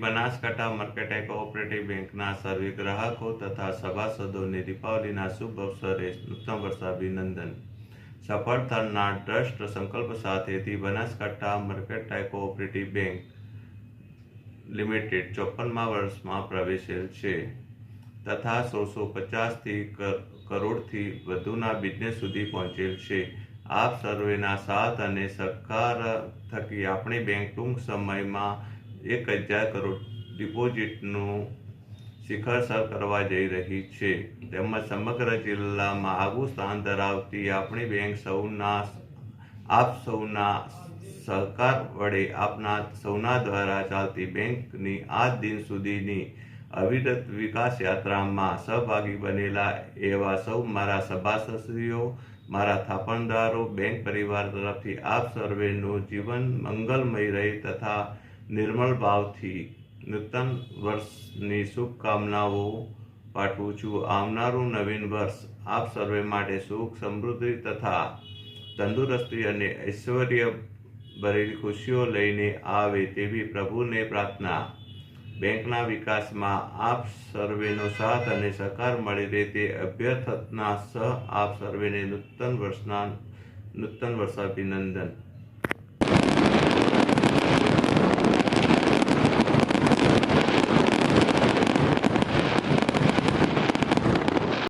Banaskantha mercantile cooperative બેંકના સર્વે ગ્રાહકો તથા સભાસદોને દીપાવલીના શુભ અવસરે નૂતન વર્ષાભિનંદન. સફળ થનાર ટ્રસ્ટ સંકલ્પ સાથેથી Banaskantha mercantile cooperative bank limited ચોપનમાં વર્ષમાં પ્રવેશેલ છે તથા સોળસો પચાસથી કરોડથી વધુના બિઝનેસ સુધી પહોંચેલ છે. આપ સર્વેના સાથ અને સહકાર થકી આપણી બેંક ટૂંક સમયમાં એક હજાર કરોડ ડિપોઝિટનું શિખર સર કરવા જઈ રહી છે. તેમજ સમગ્ર જિલ્લામાં આગવું સ્થાન ધરાવતી આપણી બેંક સૌના, આપ સૌના સહકાર વડે આપના સૌના દ્વારા ચાલતી બેંકની આજ દિન સુધીની અવિરત વિકાસ યાત્રામાં સહભાગી બનેલા એવા સૌ મારા સભાસદશ્રીઓ, મારા થાપણદારો, બેંક પરિવાર તરફથી આપ સર્વેનું જીવન મંગલમય રહે તથા નિર્મળ ભાવથી નૂતન વર્ષની શુભકામનાઓ પાઠવું છું. આવનારું નવીન વર્ષ આપ સર્વે માટે સુખ, સમૃદ્ધિ તથા તંદુરસ્તી અને ઐશ્વર્ય ભરેલી ખુશીઓ લઈને આવે તેવી પ્રભુને પ્રાર્થના. બેંકના વિકાસમાં આપ સર્વેનો સાથ અને સહકાર મળી રહે તે અભ્યર્થના સહ આપ સર્વેને નૂતન વર્ષના, નૂતન વર્ષાભિનંદન.